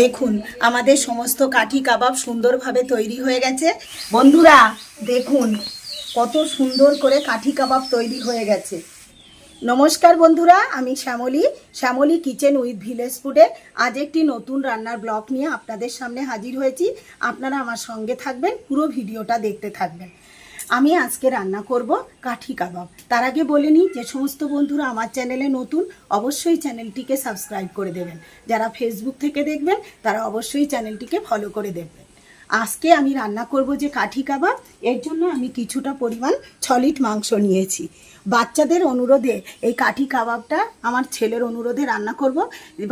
দেখুন, আমাদের সমস্ত কাঠি কাবাব সুন্দরভাবে তৈরি হয়ে গেছে। বন্ধুরা, দেখুন, কত সুন্দর করে কাঠি কাবাব তৈরি হয়ে গেছে। নমস্কার বন্ধুরা, আমি Shyamali Shyamali kitchen with village ফুডে। আজ একটি নতুন রান্নার ব্লগ নিয়ে আপনাদের সামনে হাজির হয়েছি। আপনারা আমার সঙ্গে থাকবেন, পুরো ভিডিওটা দেখতে থাকবেন। আমি আজকে রান্না করব কাঠি কাবাব। তার আগে বলে নিই যে সমস্ত বন্ধুরা আমার চ্যানেলে নতুন, অবশ্যই চ্যানেলটিকে সাবস্ক্রাইব করে দেবেন। যারা ফেসবুক থেকে দেখবেন, তারা অবশ্যই চ্যানেলটিকে ফলো করে দেবেন। আজকে আমি রান্না করব যে কাঠি কাবাব। এর জন্য আমি কিছুটা পরিমাণ ছ লিট মাংস নিয়েছি। বাচ্চাদের অনুরোধে এই কাঠি কাবাবটা আমার ছেলের অনুরোধে রান্না করব।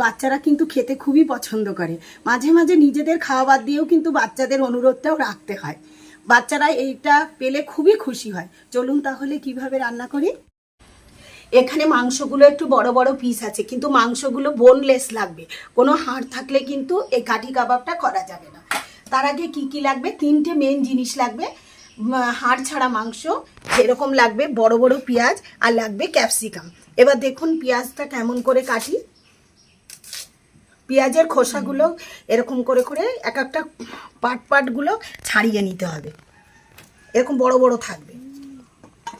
বাচ্চারা কিন্তু খেতে খুবই পছন্দ করে। মাঝে মাঝে নিজেদের খাওয়া বাদ দিয়েও কিন্তু বাচ্চাদের অনুরোধটাও রাখতে হয়। বাচ্চারা এইটা পেলে খুবই খুশি হয়। চলুন তাহলে কীভাবে রান্না করি? এখানে মাংসগুলো একটু বড় বড় পিস আছে, কিন্তু মাংসগুলো বোনলেস লাগবে। কোনো হাড় থাকলে কিন্তু এই কাঠি কাবাবটা করা যাবে না। তার আগে কি কি লাগবে? তিনটে মেন জিনিস লাগবে। হাড় ছাড়া মাংস এরকম লাগবে বড় বড় পেঁয়াজ আর লাগবে ক্যাপসিকাম এবার দেখুন পেঁয়াজটা কেমন করে কাটি। পেঁয়াজের খোসাগুলো এরকম করে করে এক একটা পাট পাটগুলো ছাড়িয়ে নিতে হবে। এরকম বড় বড় থাকবে।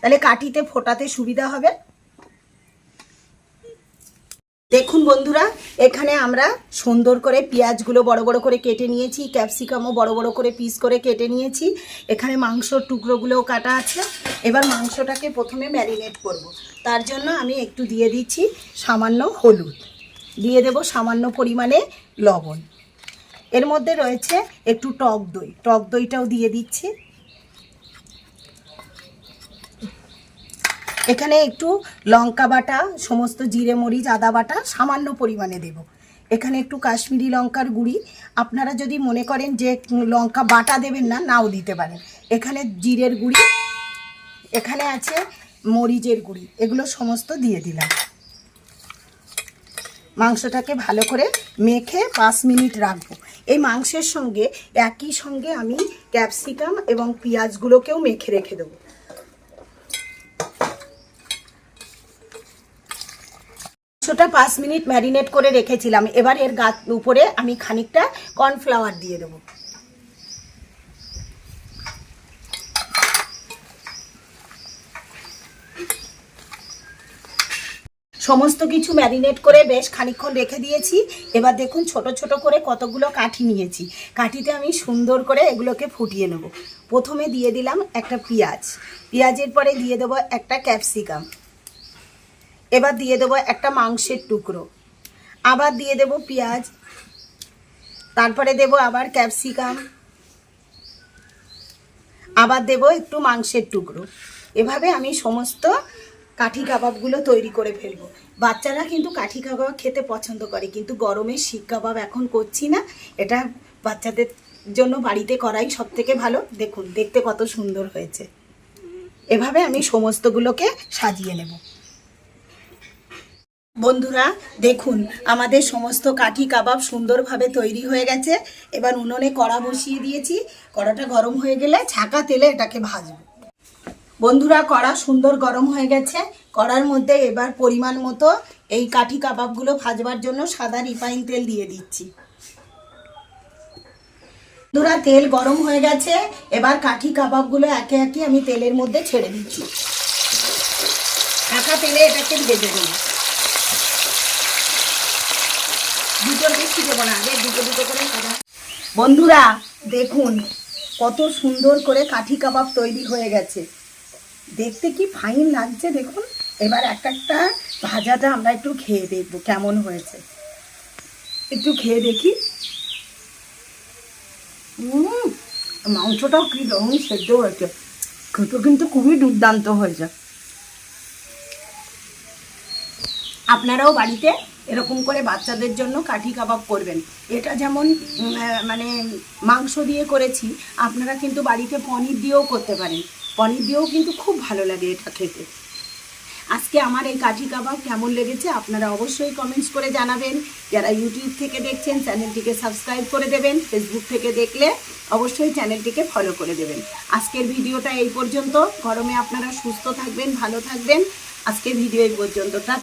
তাহলে কাঠিতে ফোটাতে সুবিধা হবে। দেখুন বন্ধুরা, এখানে আমরা সুন্দর করে পেঁয়াজগুলো বড় বড় করে কেটে নিয়েছি, ক্যাপসিকামও বড় বড় করে পিস করে কেটে নিয়েছি। এখানে মাংসর টুকরোগুলোও কাটা আছে। এবার মাংসটাকে প্রথমে ম্যারিনেট করব। তার জন্য আমি একটু দিয়ে দিচ্ছি সামান্য হলুদ। দিয়ে দেব সামান্য পরিমাণে লবণ। এর মধ্যে রয়েছে একটু টক দই। টক দইটাও দিয়ে দিচ্ছি। এখানে একটু লঙ্কা বাটা, সমস্ত জিরে, মরিচ, আদা বাটা সামান্য পরিমাণে দেব। এখানে একটু কাশ্মীরি লঙ্কার গুঁড়ি। আপনারা যদি মনে করেন যে লঙ্কা বাটা দেবেন না, নাও দিতে পারেন। এখানে জিরের গুঁড়ি, এখানে আছে মরিচের গুঁড়ি। এগুলো সমস্ত দিয়ে দিলাম। মাংসটাকে ভালো করে মেখে পাঁচ মিনিট রাখব। এই মাংসের সঙ্গে, একই সঙ্গে আমি ক্যাপসিকাম এবং পেঁয়াজগুলোকেও মেখে রেখে দেবো। মাংসটা পাঁচ মিনিট ম্যারিনেট করে রেখেছিলাম। এবার এর গা, উপরে আমি খানিকটা কর্নফ্লাওয়ার দিয়ে দেবো। সমস্ত কিছু ম্যারিনেট করে বেশ খানিকক্ষণ রেখে দিয়েছি। এবার দেখুন, ছোট ছোট করে কতগুলো কাঠি নিয়েছি। কাঠিতে আমি সুন্দর করে এগুলোকে ফুটিয়ে নেব। প্রথমে দিয়ে দিলাম একটা পেঁয়াজ। পেঁয়াজের পরে দিয়ে দেবো একটা ক্যাপসিকাম। এবার দিয়ে দেবো একটা মাংসের টুকরো। আবার দিয়ে দেবো পেঁয়াজ। তারপরে দেবো আবার ক্যাপসিকাম। আবার দেবো একটু মাংসের টুকরো। এভাবে আমি সমস্ত কাঠি কাবাবগুলো তৈরি করে ফেলব। বাচ্চারা কিন্তু কাঠি কাবাব খেতে পছন্দ করে, কিন্তু গরমে শিক কাবাব এখন করছি না। এটা বাচ্চাদের জন্য বাড়িতে করাই সব থেকে ভালো। দেখুন, দেখতে কত সুন্দর হয়েছে। এভাবে আমি সমস্তগুলোকে সাজিয়ে নেব। বন্ধুরা, দেখুন, আমাদের সমস্ত কাঠি কাবাব সুন্দরভাবে তৈরি হয়ে গেছে। এবার উনুনে কড়া বসিয়ে দিয়েছি। কড়াটা গরম হয়ে গেলে ছাকা তেলে এটাকে ভাজবো। বন্ধুরা, কড়া সুন্দর গরম হয়ে গেছে। কড়ার মধ্যে এবার পরিমাণ মতো এই কাঠি কাবাবগুলো ভাজবার জন্য সাদা রিফাইন তেল দিয়ে দিচ্ছি। বন্ধুরা, তেল গরম হয়ে গেছে। এবার কাঠি কাবাবগুলো একে একে আমি তেলের মধ্যে ছেড়ে দিচ্ছি। একা তেলে এটাকে ভেজে দেবো দেবো না বন্ধুরা, দেখুন কত সুন্দর করে কাঠি কাবাব তৈরি হয়ে গেছে। দেখতে কি ফাইন লাগছে দেখুন। এবার একটা একটা ভাজাটা আমরা একটু খেয়ে দেখব কেমন হয়েছে। একটু খেয়ে দেখি। মাংসটাও কি রকম সেদ্ধ হয়েছে। খেতে কিন্তু খুবই দুর্দান্ত হয়েছে। আপনারাও বাড়িতে এরকম করে বাচ্চাদের জন্য কাঠি কাবাব করবেন। এটা যেমন মানে মাংস দিয়ে করেছি, আপনারা কিন্তু বাড়িতে পনির দিয়েও করতে পারেন। পনির দিয়েও কিন্তু খুব ভালো লাগে এটা খেতে। আজকে আমার এই কাঠি কাবাব কেমন লেগেছে আপনারা অবশ্যই কমেন্টস করে জানাবেন। যারা ইউটিউব থেকে দেখছেন চ্যানেলটিকে সাবস্ক্রাইব করে দেবেন ফেসবুক থেকে দেখলে অবশ্যই চ্যানেলটিকে ফলো করে দেবেন। আজকের ভিডিওটা এই পর্যন্ত। গরমে আপনারা সুস্থ থাকবেন, ভালো থাকবেন। আজকের ভিডিও এই পর্যন্ত।